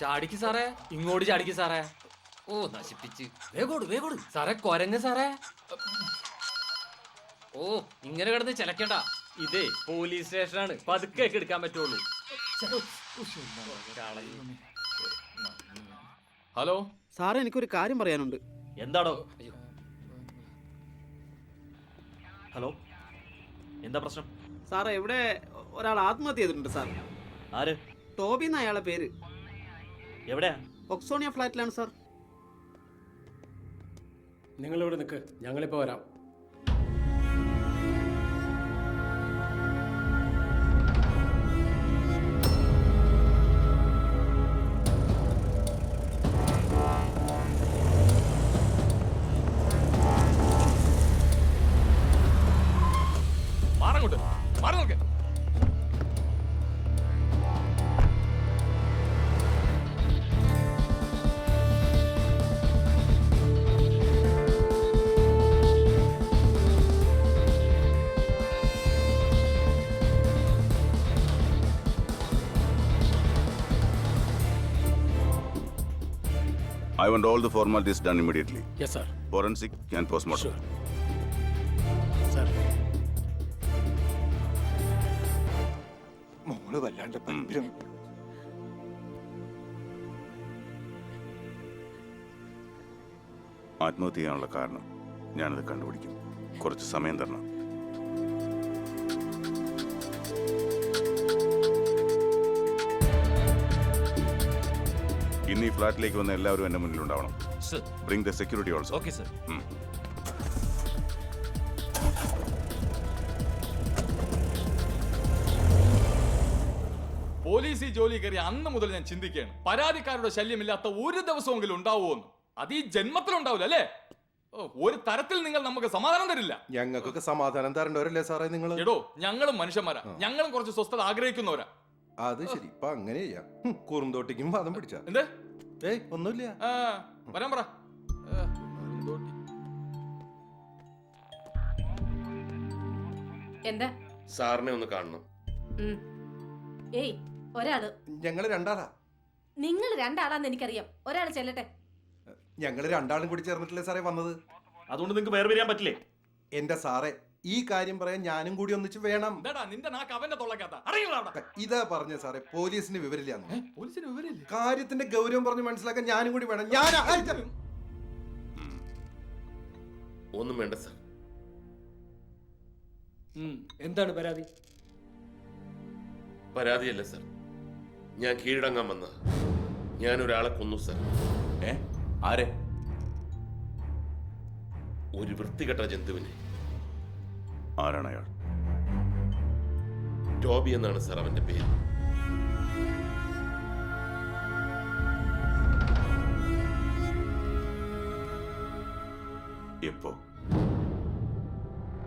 ചാടിക്ക് സാറേ. ഇങ്ങോട്ട് ചാടിക്ക് സാറേ. ഓ നശിപ്പിച്ച്. വേഗോട് വേഗോട്. സാറേ കൊരങ്ങ് സാറേ. ഓ ഇങ്ങനെ കിടന്ന് ചിലക്കണ്ട ഇതേ പോലീസ് സ്റ്റേഷനാണ്. പതുക്കെ എടുക്കാൻ പറ്റുള്ളൂ. ഹലോ? സാറേ എനിക്കൊരു കാര്യം പറയാനുണ്ട്. എന്താടോ? ഹലോ? എന്താ പ്രശ്നം? സാറേ ഇവിടെ ഒരാൾ ആത്മഹത്യ ചെയ്തിട്ടുണ്ട് സാർ. ആര്? ടോബി എന്ന അയാളെ പേര്? എവിടെയാ? ഒക്സോണിയ ഫ്ലാറ്റിലാണ് സാർ. നിങ്ങൾ ഇവിടെ നിൽക്ക്. ഞങ്ങളിപ്പോൾ വരാം. I want all the formalities done immediately. Yes, sir. Forensic and postmortem. Sure. Sir മോൾ വല്ലാണ്ട് ഭയങ്കരം ആത്മഹത്യ ചെയ്യാനുള്ള കാരണം ഞാനത് കണ്ടുപിടിക്കും കുറച്ച് സമയം തരണം ഇന്ന് ഈ ഫ്ലാറ്റിലേക്ക് വന്ന എല്ലാവരും എന്റെ മുന്നിലുണ്ടാവണം. Sir. Bring the security also okay sir police ഈ ജോലി കയറി അന്ന് മുതൽ ഞാൻ ചിന്തിക്കുകയാണ്. പരാതിക്കാരുടെ ശല്യമില്ലാത്ത ഒരു ദിവസമെങ്കിലും ഉണ്ടാവുമെന്ന് അത് ഈ ജന്മത്തിലുണ്ടാവില്ല അല്ലേ? ഓ, ഒരു തരത്തിൽ നിങ്ങൾ നമുക്ക് സമാധാനം തരില്ല. ഞങ്ങൾക്കൊക്കെ സമാധാനം തരേണ്ടവരല്ലേ സാറേ നിങ്ങൾ എടോ ഞങ്ങളും മനുഷ്യന്മാരാ. ഞങ്ങളും കുറച്ച് സ്വസ്ഥത ആഗ്രഹിക്കുന്നവരാ. അത് ശരി. ഇപ്പൊ അങ്ങനെ ചെയ്യാം. ഹും, കുറുന്തോട്ടിക്കും വാദം പിടിച്ച. എന്ത്? ഏയ് ഒന്നുമില്ല. ആ വരാൻ പറ. ആ, എന്തോട്ടി. എന്താ? സാറിനെ ഒന്ന് കാണണം. ഉം. ഏയ് ഒരാൾ. ഞങ്ങൾ രണ്ടാളാ. നിങ്ങൾ രണ്ടാളാന്ന് എനിക്കറിയാം. ഒരാൾ ചെല്ലട്ടെ. ഞങ്ങൾ രണ്ടാളും കൂടി ചേർന്നിട്ടില്ലേ സാറേ വന്നത്? അതുകൊണ്ട് നിങ്ങൾക്ക് വേർപിരിയാൻ പറ്റില്ലേ? എന്റെ സാറേ ഈ കാര്യം പറയാൻ ഞാനും കൂടി ഒന്നിച്ച് വേണം. എന്താടാ നിന്റെ നാക്ക് അവന്റെ തൊള്ളക്കാത്ത ഇതാ പറഞ്ഞ സാറേ പോലീസിന് വിവരില്ലാന്ന് പോലീസിന് വിവരില്ല കാര്യത്തിന്റെ ഗൗരവം പറഞ്ഞ് മനസ്സിലാക്കാൻ ഞാനും കൂടി വേണം. ഞാൻ ഒന്നും വേണ്ട സാർ. എന്താണ് പരാതി? പരാതിയല്ല സാർ. ഞാൻ കീഴടങ്ങാൻ വന്ന ഞാൻ ഒരാളെ കൊന്നു സാർ. ഏ? ആരെ? ഒരു വൃത്തികെട്ട ജന്തുവിനെ. ആരാണ് അയാൾ? ടോബി എന്നാണ് സാർ അവന്റെ പേര്. എപ്പോ?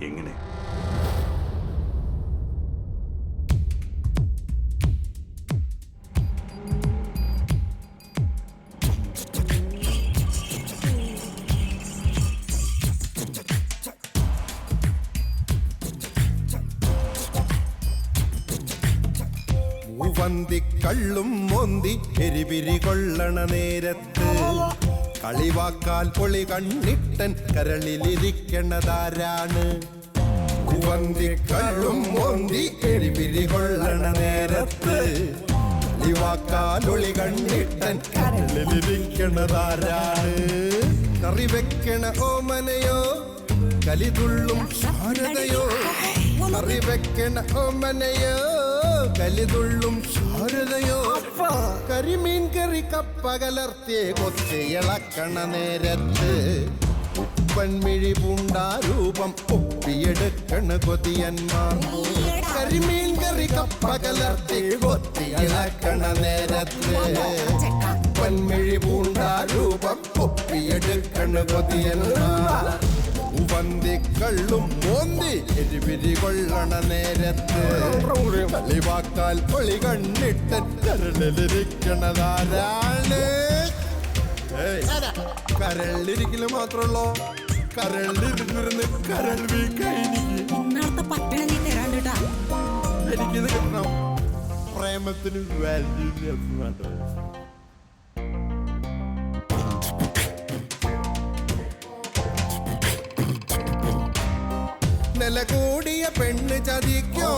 എങ്ങനെ? മൂവന്തിക്കള്ളും മോന്തി എരിപിരി കൊള്ളണ നേരത്ത്. കളിവാക്കാൽ പൊളി കണ്ണിട്ടൻ കരളിലിരിക്കണതാരാണ്. കുവന്തി കള്ളും മോന്തി എരിപിരി കൊള്ളണ നേരത്ത്. കളിവാക്കാൽ ഒളി കണ്ണിട്ടൻ കരളിലിരിക്കണതാരാണ്. കറി വെക്കണ ഓമനയോ കലിതുള്ളും ശാരദയോ കറി വെക്കണ ഓമനയോ കലിതുള്ളും ശാരദയോ കരിമീൻ കറി കപ്പ കലർത്തിയ കൊത്തിയിളക്കണ നേരത്ത് ഉപ്പൻമിഴി പൂണ്ടാരൂപം ഒപ്പിയെടുക്കണ കൊതിയന്മാർ. കരിമീൻ കറി കപ്പ കലർത്തി കൊത്തിയിളക്കണ നേരത്ത് ഉപ്പൻമിഴി പൂണ്ടാരൂപം ഒപ്പിയെടുക്കണ കൊതിയന്മാർ. ഉവന്തിക്കള്ളും മോന്തി എരിവിരി കൊള്ളണ നേരത്ത്. കളിവാക്കാൽ പൊളി കണ്ണിട്ട് കരളിലിരിക്കണതാരാണ്? മാത്രമല്ലോ കരളിലിരുന്നിരുന്ന് കരൾ വീക്കായിരിക്കും ഇന്നത്തെ പട്ടിണി നീ തരാണ്ടിട്ടാ എനിക്കിത് കിട്ടണം. പ്രേമത്തിന് വാല്യൂ പെണ്ണ് ചതിക്കോ.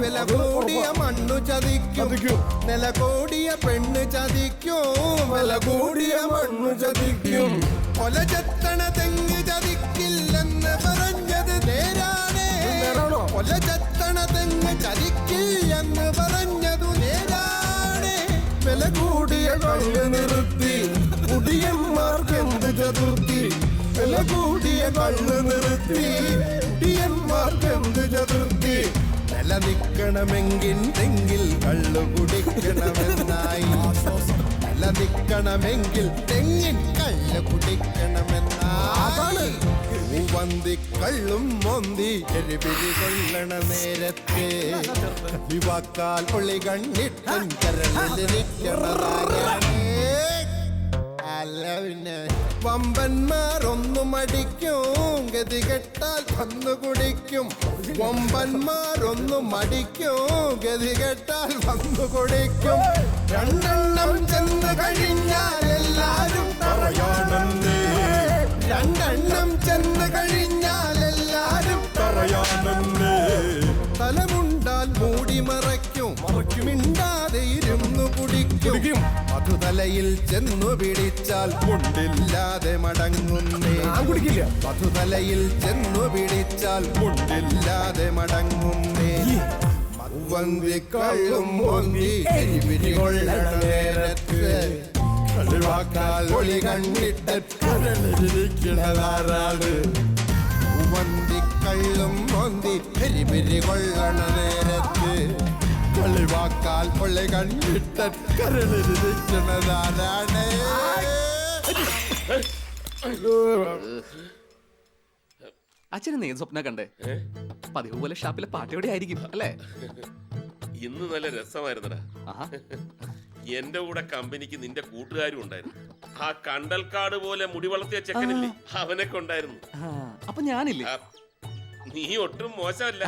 വില കൂടിയ മണ്ണു ചതിക്കും. നില കൂടിയ പെണ്ണ് ചതിക്കോ. വില കൂടിയ മണ്ണു ചതിക്കും. കൊല ചെത്തണ തെങ്ങ് ചതിക്കില്ലെന്ന് പറഞ്ഞത് നേരാണേ. കൊല ചെത്തണ തെങ്ങ് ചതിക്കില്ലെന്ന് പറഞ്ഞതു നേരാണേ. വില കൂടിയ കണ്ണ് നിർത്തി. കുടിയന്മാർക്ക് എന്ത് ചതുർത്തി? വില കൂടിയ കണ്ണ് നിർത്തി. കുടിയന്മാർക്ക് എന്ത് ചതുർത്തി നിലനിക്കണമെങ്കിൽ തെങ്ങിൽ കള്ളു കുടിക്കണമെന്നായി. നിലനിക്കണമെങ്കിൽ തെങ്ങിൻ കള്ളു കുടിക്കണമെന്നായി. മൂവന്തി കള്ളും മൊന്തി എരിപിരി കൊള്ളണ നേരത്തെ. യുവാക്കാൽ പൊളി കണ്ണിട്ടൻ കരളിലിരിക്കണതാകണേ അല്ല പിന്നെ. വമ്പന്മാരൊന്നു മടിക്കും ഗതി കെട്ടാൽ വന്നു കുടിക്കും വമ്പന്മാരൊന്നു മടിക്കും ഗതി കെട്ടാൽ വന്നു കുടിക്കും രണ്ടെണ്ണം ചെന്ന് കഴിഞ്ഞാൽ എല്ലാരും പറയാണെന്നേ മധുതലയിൽ ചെന്നു പിടിച്ചാൽ മുണ്ടില്ലാതെ മടങ്ങുന്നേ. കുടിക്കില്ല. മധുതലയിൽ ചെന്നു പിടിച്ചാൽ മുണ്ടില്ലാതെ മടങ്ങുന്നേ. വന്തി കള്ളും വന്തി എരിപിരി കൊള്ളണ നേരത്ത്. കളിവാക്കാൽ ഒളി കണ്ടിട്ട് കരളിരിക്കണതാരാണ് വന്തി കള്ളും വന്തി പെരിപെരി കൊള്ളണ നേരത്ത്. കളിവാക്കാൽ പൊള്ളി കണ്ടിട്ട് കരളിരിക്കണതാരാണ് അച്ഛന് നീ സ്വപ്ന കണ്ടേ? പതിവ് പോലെ ഷാപ്പിലെ പാട്ടയോടെ ആയിരിക്കും അല്ലേ? ഇന്ന് നല്ല രസമായിരുന്നടാ. എന്റെ കൂടെ കമ്പനിക്ക് നിന്റെ കൂട്ടുകാരും ഉണ്ടായിരുന്നു. ആ കണ്ടൽക്കാട് പോലെ മുടി വളർത്തിയ ചെക്കനില്ലേ അവനെ കൊണ്ടായിരുന്നു ആ, അപ്പൊ ഞാനില്ലേ? നീ ഒട്ടും മോശമല്ല.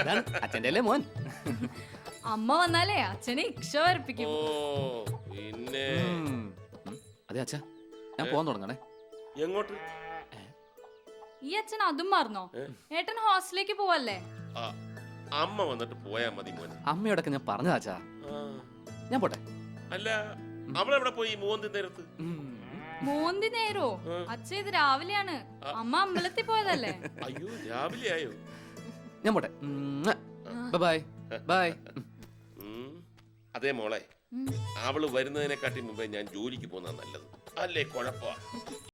അതാണ് അച്ഛന്റെ അല്ലേ മോൻ. അമ്മ വന്നാലേ അച്ഛനെ ഇക്ഷ വരപ്പിക്കും പിന്നെ. അതെ അച്ഛാ. ഞാൻ പോകാൻ തുടങ്ങണേ. എങ്ങോട്ട്? ഈ അച്ഛൻ അതും മറന്നോ? ഏട്ടൻ ഹോസ്റ്റലിലേക്ക് പോവല്ലേ? ആ, അമ്മ വന്നിട്ട് പോയാ മതി മോനെ. അമ്മയോടൊക്കെ ഞാൻ പറഞ്ഞു അച്ഛാ. ആ, ഞാൻ പോട്ടെ. അല്ല അവളെവിടെ പോയി മൂന്തി നേരത്ത്? ഉം. മൂന്തി നേരോ? അച്ഛ ഇത് രാവിലെയാണ്. അമ്മ അമ്പലത്തിൽ പോയതല്ലേ? അയ്യോ രാവിലെ ആയോ ഞാൻ പോട്ടെ. Bye bye. അതെ മോളെ അവൾ വരുന്നതിനെക്കാട്ടി മുമ്പേ ഞാൻ ജോലിക്ക് പോകുന്ന നല്ലത്. അല്ലേ കുഴപ്പ